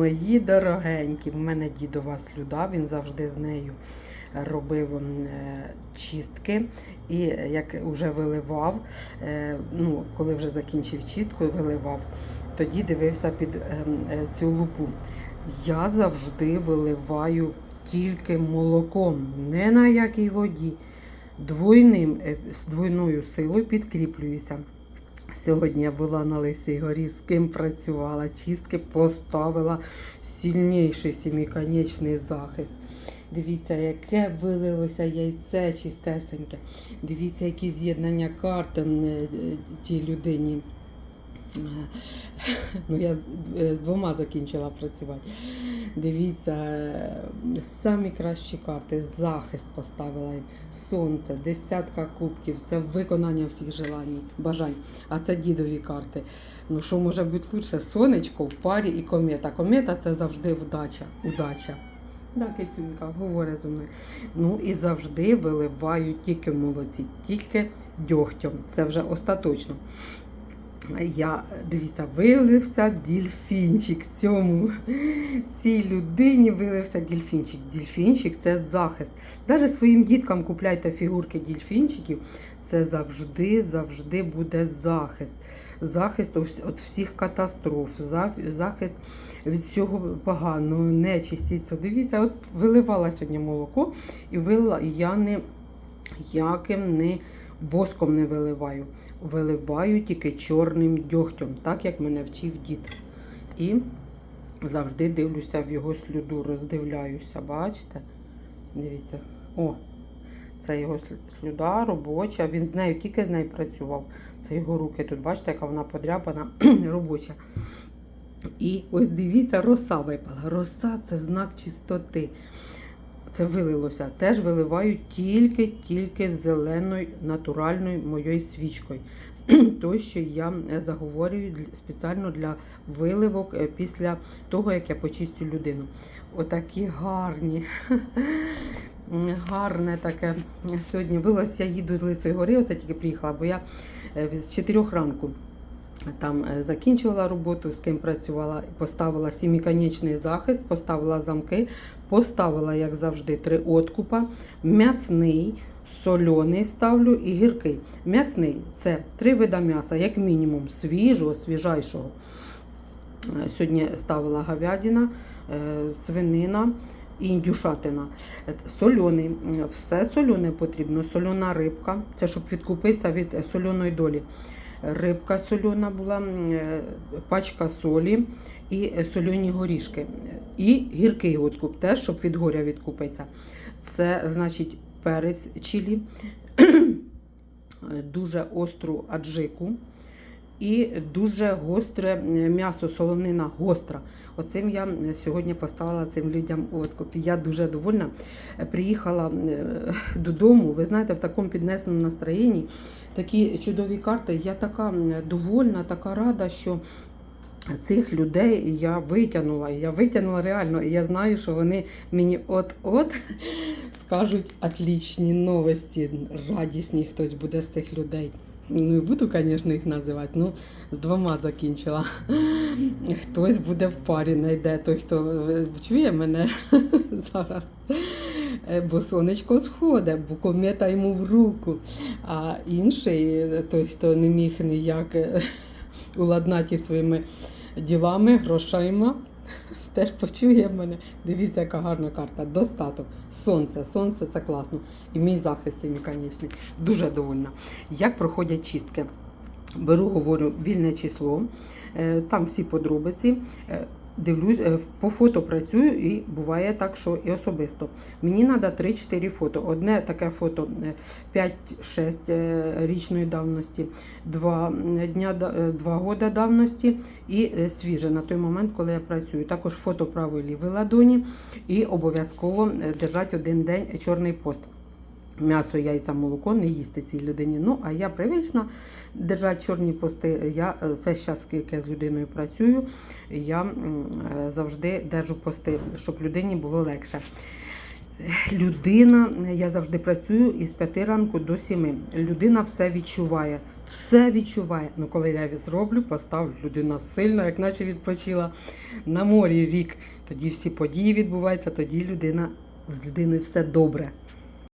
Мої дорогенькі, в мене дідова слюда, він завжди з нею робив е, чистки. І е, як вже виливав, е, ну, коли вже закінчив чистку виливав, тоді дивився під цю лупу. Я завжди виливаю тільки молоком, не на якій воді. Двойним, з двойною силою підкріплююся. Сьогодні я була на Лисій горі, з ким працювала, чистки поставила сильніший сіміконечний захист. Дивіться, яке вилилося яйце чистесеньке. Дивіться, які з'єднання карт е, тій людині. Ну, я з- е, двома закінчила працювати. Дивіться, е, самі кращі карти, захист поставила сонце, десятка кубків, це виконання всіх желань, бажань. А це дідові карти. Ну що може бути лучше? Сонечко в парі і комета. Комета це завжди вдача. Удача. Да, кицюнька, говорить зі мною. Ну і завжди виливаю тільки в молоці, тільки дьогтем. Це вже остаточно. Я, дивіться, вилився дільфінчик цьому. Цій людині вилився дільфінчик. Дільфінчик це захист. Навіть своїм діткам купляйте фігурки дільфінчиків. Це завжди, завжди буде захист. Захист від всіх катастроф, захист від всього поганого, нечисті. Дивіться, от виливала сьогодні молоко і вилила, я не яким не воском не виливаю. Виливаю тільки чорним дьогтем, так як мене вчив дід. І завжди дивлюся в його сліду, роздивляюся, бачите? Дивіться, о, це його слю- слюда робоча. Він з нею тільки з нею працював. Це його руки. Тут бачите, яка вона подряпана, робоча. І ось дивіться, роса випала. Роса це знак чистоти. Це вилилося. Теж виливаю тільки-тільки зеленою натуральною моєю свічкою. То, що я заговорюю спеціально для виливок е, після того, як я почистю людину. Отакі гарні. Гарне таке. Сьогодні вилазь, я їду з Лисої гори, оце тільки приїхала, бо я е, з 4 ранку там е, закінчувала роботу, з ким працювала, поставила сіміконечний захист, поставила замки, поставила, як завжди, три откупа, м'ясний, соляний ставлю і гіркий. М'ясний це три вида м'яса, як мінімум, свіжого, свіжайшого. Е, Сьогодні ставила говядина, е, свинина індюшатина. Сольоний, все соляне потрібно, сольона рибка, це щоб відкупитися від соляної долі. Рибка сольона була, е, пачка солі і е, сольоні горішки. І гіркий откуп, теж, щоб від горя відкупитися. Це значить перець чилі, дуже остру аджику і дуже гостре м'ясо, солонина гостра. Оцим я сьогодні поставила цим людям откуп. Я дуже довольна. Приїхала додому, ви знаєте, в такому піднесеному настроєнні. Такі чудові карти. Я така довольна, така рада, що. Цих людей я витягнула, я витягнула реально, і я знаю, що вони мені от-от скажуть отлічні новості, радісні хтось буде з цих людей. Не буду, звісно, їх називати, ну з двома закінчила. Хтось буде в парі, знайде той, хто е, чує мене зараз. Е, Бо сонечко сходить, бо комета йому в руку. А інший, е, той, хто не міг ніяк уладнати своїми ділами, грошима. Теж почує мене. Дивіться, яка гарна карта. Достаток. Сонце. Сонце це класно. І мій захист сіміконечний. Дуже довольна. Як проходять чистки? Беру, говорю, вільне число, е, там всі подробиці. Е, Дивлюсь, е, по фото працюю і буває так, що і особисто. Мені треба 3-4 фото. Одне таке фото е, 5-6 е, річної давності, 2 дня да- е, 2 года давності і е, свіже на той момент, коли я працюю. Також фото правої лівої ладоні і обов'язково е, держати один день чорний пост. М'ясо, яйця, молоко не їсти цій людині. Ну, а я привична держати чорні пости. Я е, весь час, скільки я з людиною працюю, я е, завжди держу пости, щоб людині було легше. Людина, я завжди працюю із 5 ранку до 7. Людина все відчуває. все відчуває. Ну, коли я зроблю, поставлю людина сильно, як наче відпочила на морі рік. Тоді всі події відбуваються, тоді людина з людиною все добре.